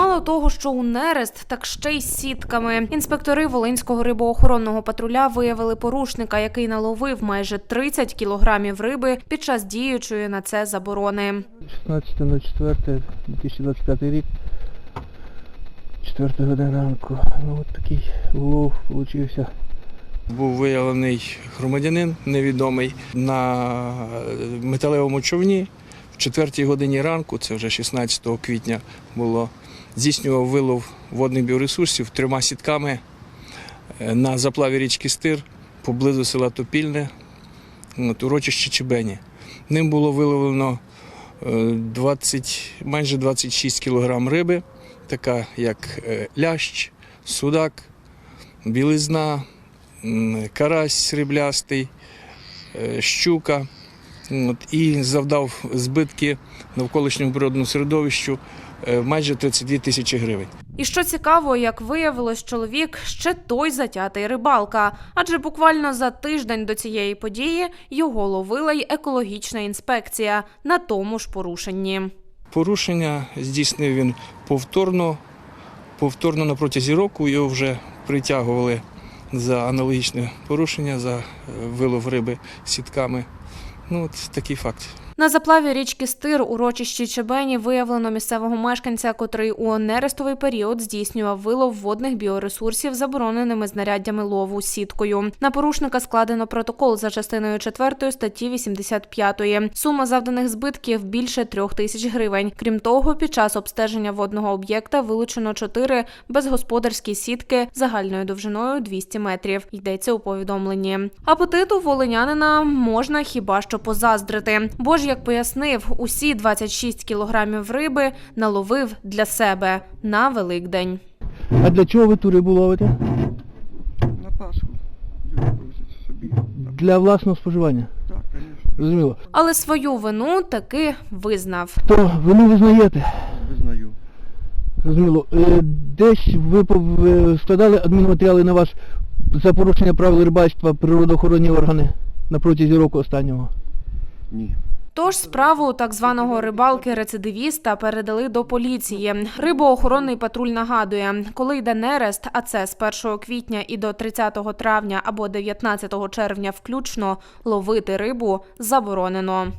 Мало того, що у нерест, так ще й з сітками. Інспектори Волинського рибоохоронного патруля виявили порушника, який наловив майже 30 кілограмів риби під час діючої на це заборони. 16.04.2025 рік, 4 година ранку. Ну от такий улов получився. Був виявлений громадянин невідомий на металевому човні в 4 годині ранку, це вже 16 квітня було, здійснював вилов водних біоресурсів трьома сітками е, на заплаві річки Стир поблизу села Топільне, урочище Чебені. Ним було виловлено е, 20, майже 26 кілограм риби, така як е, лящ, судак, білизна, карась сріблястий, е, щука. От, і завдав збитки навколишньому природному середовищу е, майже 32 тисячі гривень. І що цікаво, як виявилось, чоловік ще той затятий рибалка, адже буквально за тиждень до цієї події його ловила й екологічна інспекція на тому ж порушенні. Порушення здійснив він повторно. Повторно на протязі року його вже притягували за аналогічне порушення, за е, вилов риби сітками. Ну, от такий факт. На заплаві річки Стир урочищі Чебені виявлено місцевого мешканця, котрий у нерестовий період здійснював вилов водних біоресурсів забороненими знаряддями лову сіткою. На порушника складено протокол за частиною 4 статті 85. Сума завданих збитків більше трьох тисяч гривень. Крім того, під час обстеження водного об'єкта вилучено чотири безгосподарські сітки загальною довжиною 200 метрів. Йдеться у повідомленні. Апетиту волинянина можна хіба що позаздрити. Бо ж, як пояснив, усі 26 кілограмів риби наловив для себе на Великдень. А для чого ви ту рибу ловите? На Пасху. Собі. Для власного споживання. Так, звісно, Зрозуміло. Але свою вину таки визнав. То вину визнаєте? визнаю. Зрозуміло. Е, Десь ви пов- е, складали адмінматеріали на вас за порушення правил рибальства природоохоронні органи на протязі року останнього. Ні. Тож справу так званого рибалки-рецидивіста передали до поліції. Рибоохоронний патруль нагадує, коли йде нерест, а це з 1 квітня і до 30 травня або 19 червня включно, ловити рибу заборонено.